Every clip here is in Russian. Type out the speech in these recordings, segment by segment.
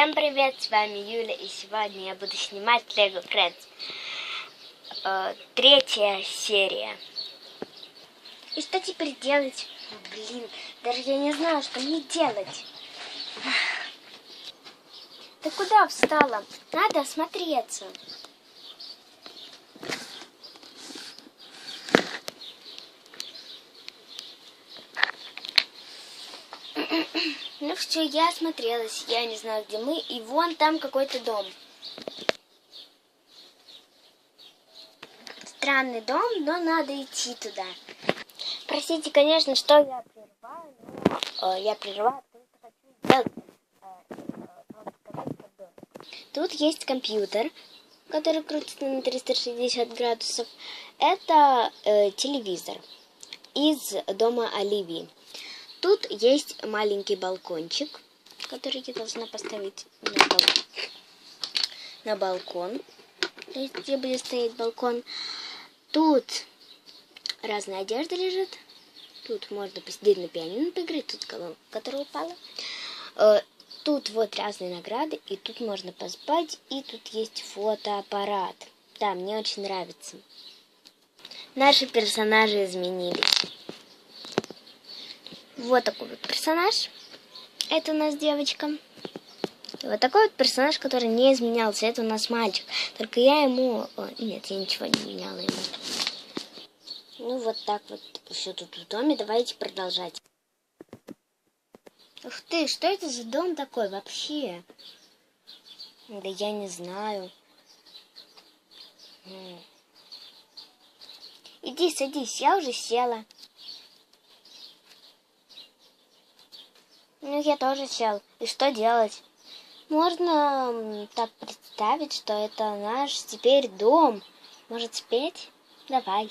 Всем привет, с вами Юля, и сегодня я буду снимать Lego Friends. Э, третья серия. И что теперь делать? Блин, даже я не знаю, что мне делать. Ты куда встала? Надо осмотреться. Ну все, я осмотрелась. Я не знаю, где мы. И вон там какой-то дом. Странный дом, но надо идти туда. Простите, конечно, что я прерываю, но э, я прерываю, потому что хочу э, э. Тут есть компьютер, который крутится на 360 градусов. Это э, телевизор из дома Оливии. Тут есть маленький балкончик, который я должна поставить на, бал... на балкон. То есть, где будет стоять балкон. Тут разная одежда лежит. Тут можно посидеть на пианино, поиграть. Тут колонка, которая упала. Э, тут вот разные награды. И тут можно поспать. И тут есть фотоаппарат. Да, мне очень нравится. Наши персонажи изменились. Вот такой вот персонаж. Это у нас девочка. И вот такой вот персонаж, который не изменялся. Это у нас мальчик. Только я ему... О, нет, я ничего не меняла ему. Ну, вот так вот все тут в доме. Давайте продолжать. Ух ты, что это за дом такой вообще? Да я не знаю. Иди, садись, я уже села. Ну, я тоже сел. И что делать? Можно так представить, что это наш теперь дом. Может спеть? Давай.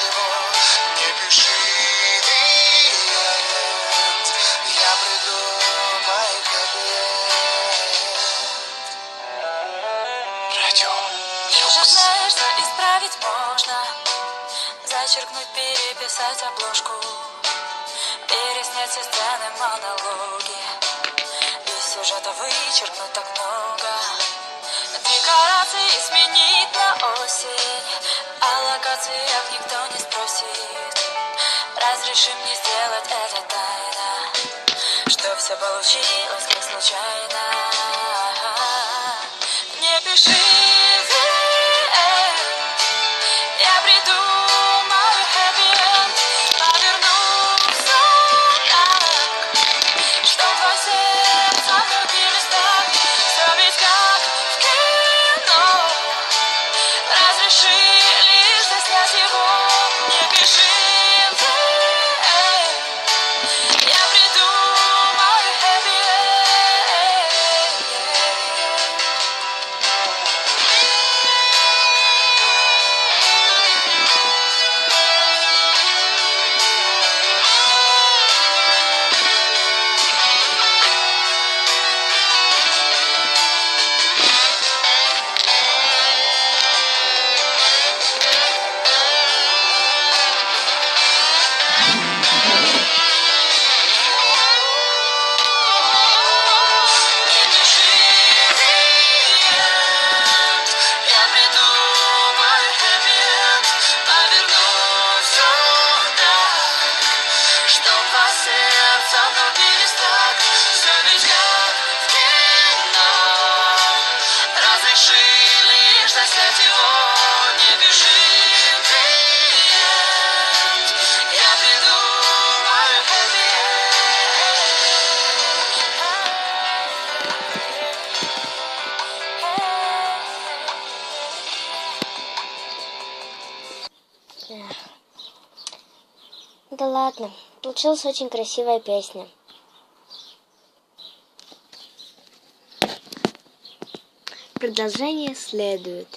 Его, не пиши Зачеркнуть, переписать обложку. Переснять все сцены, монологи. Из сюжета вычеркнуть так много Декорации сменить на осень. О локациях никто не спросит. Разреши мне сделать это тайно. Что все получилось как случайно. Не пиши Да ладно, получилась очень красивая песня. Продолжение следует.